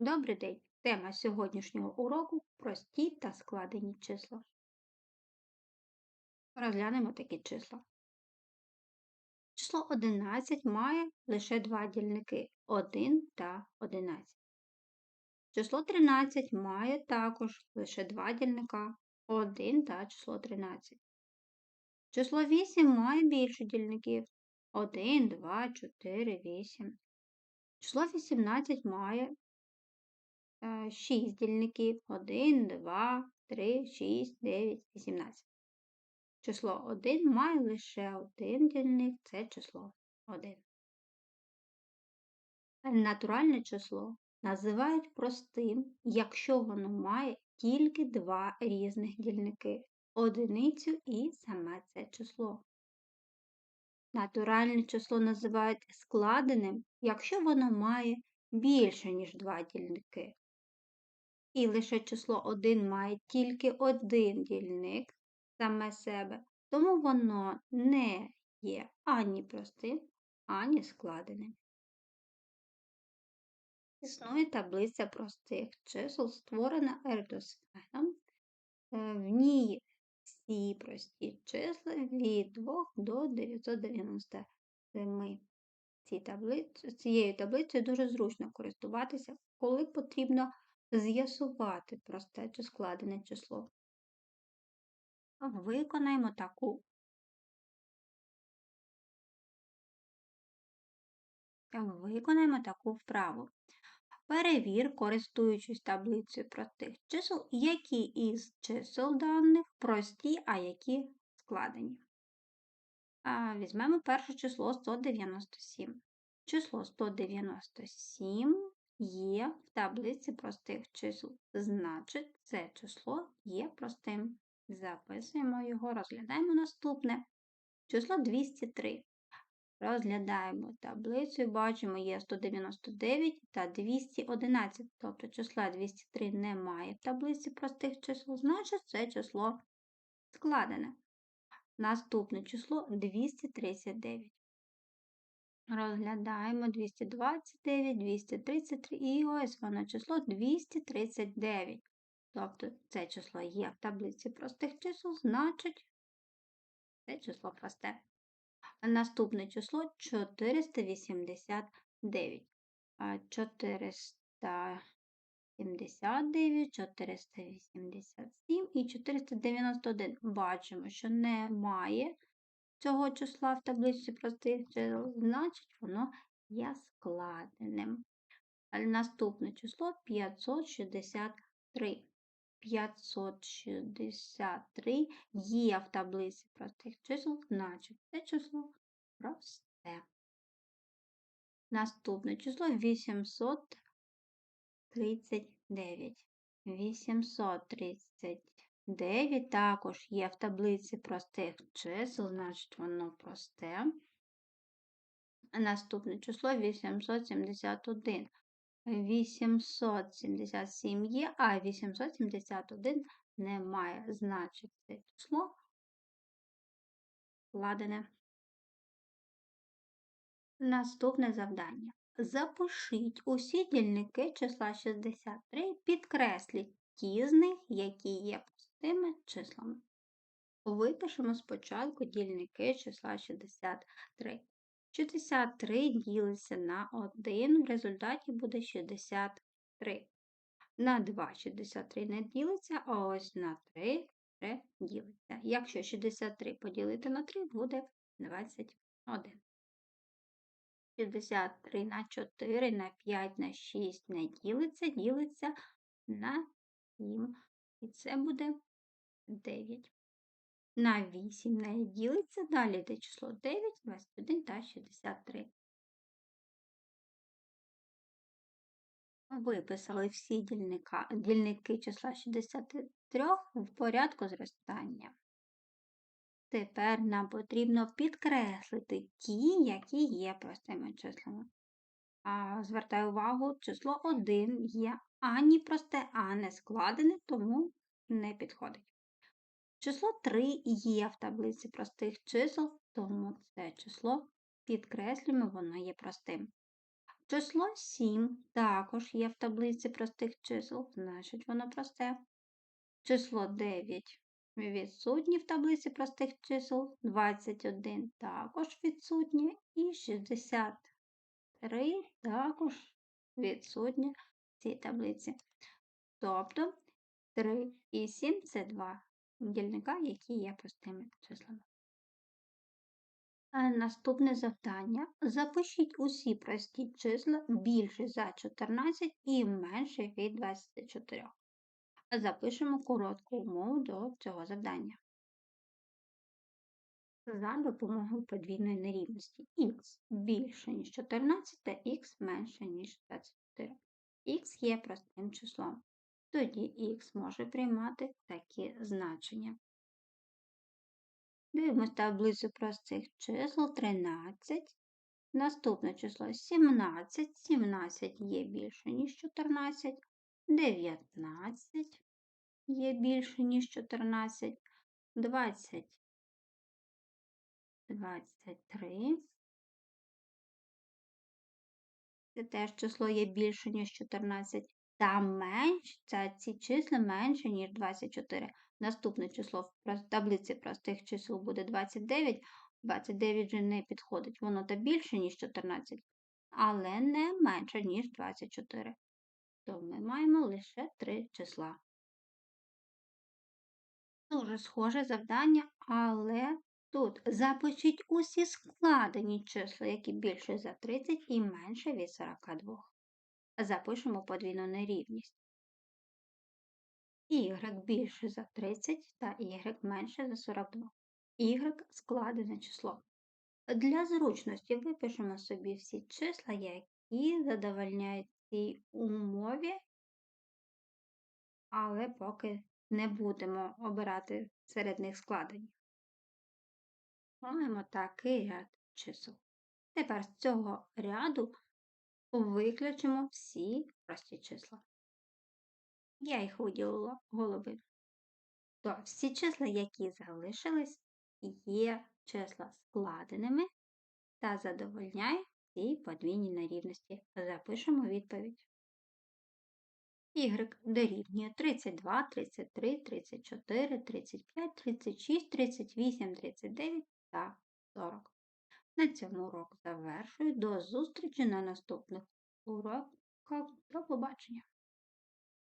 Добрий день! Тема сьогоднішнього уроку прості та складені числа. Розглянемо такі числа. Число 11 має лише два дільники 1 та 11. Число 13 має також лише два дільника 1 та число 13. Число 8 має більше дільників 1, 2, 4, 8. Число 18 має 6 е, дільників 1, 2, 3, 6, 9, 18. Число 1 має лише один дільник це число 1. Натуральне число називають простим, якщо воно має тільки два різних дільники одиницю і саме це число. Натуральне число називають складеним, якщо воно має більше, ніж два дільники і лише число 1 має тільки один дільник саме себе, тому воно не є ані простим, ані складеним. Існує таблиця простих чисел, створена Ердосфеном. Е, в ній всі прості числа від 2 до 997. Цією таблицею дуже зручно користуватися, коли потрібно з'ясувати просте чи складене число. Виконаємо таку Виконаємо таку вправу. Перевір, користуючись таблицею простих чисел, які із чисел даних прості, а які складені. Візьмемо перше число 197. Число 197 є в таблиці простих чисел. Значить, це число є простим. Записуємо його, розглядаємо наступне. Число 203. Розглядаємо таблицю бачимо, є 199 та 211. Тобто числа 203 немає в таблиці простих чисел, значить це число складене. Наступне число 239. Розглядаємо 229, 233 і ось воно число 239. Тобто це число є в таблиці простих чисел, значить це число просте. Наступне число 489. 479, 487 і 491. Бачимо, що немає цього числа в таблиці простих чисел, значить воно є складеним. Наступне число 563. 563 є в таблиці простих чисел, значить це число просте. Наступне число 839. 839 9 також є в таблиці простих чисел, значить воно просте. Наступне число 871. 877 є, а 871 немає. Значить, це число вкладене. Наступне завдання. Запишіть усі дільники числа 63, підкресліть ті з них, які є простими числами. Випишемо спочатку дільники числа 63. 63 ділиться на 1, в результаті буде 63. На 2 63 не ділиться, а ось на 3 3 ділиться. Якщо 63 поділити на 3, буде 21. 63 на 4, на 5, на 6 не ділиться, ділиться на 7. І це буде 9. На 8 не ділиться, далі йде число 9, 21 та 63. Виписали всі дільника, дільники числа 63 в порядку зростання. Тепер нам потрібно підкреслити ті, які є простими числами. А, Звертаю увагу, число 1 є ані просте, а не складене, тому не підходить. Число 3 є в таблиці простих чисел, тому це число підкреслюємо, воно є простим. Число 7 також є в таблиці простих чисел, значить воно просте. Число 9 відсутнє в таблиці простих чисел, 21 також відсутнє і 63 також відсутнє в цій таблиці. Тобто 3 і 7 це два дільника, які є простими числами. Наступне завдання. Запишіть усі прості числа більше за 14 і менше від 24. Запишемо коротку умову до цього завдання. За допомогою подвійної нерівності х більше, ніж 14 та х менше, ніж 24. х є простим числом. Тоді х може приймати такі значення. Дивимось таблицю простих чисел 13. Наступне число 17. 17 є більше, ніж 14. 19 є більше, ніж 14. 20. 23. Це теж число є більше, ніж 14. Та менш, це ці числа менше, ніж 24. Наступне число в таблиці простих чисел буде 29. 29 вже не підходить. Воно та більше, ніж 14, але не менше, ніж 24. То ми маємо лише три числа. Дуже схоже завдання, але тут запишіть усі складені числа, які більше за 30 і менше від 42. Запишемо подвійну нерівність. Y більше за 30 та y менше за 42. Y складене число. Для зручності випишемо собі всі числа, які задовольняють цій умові, але поки не будемо обирати серед них складені. Маємо такий ряд чисел. Тепер з цього ряду виключимо всі прості числа. Я їх виділила голови. То всі числа, які залишились, є числа складеними та задовольняє цій подвійній нерівності. Запишемо відповідь. Y дорівнює 32, 33, 34, 35, 36, 38, 39 та 40. На цьому урок завершую. До зустрічі на наступних уроках. До побачення!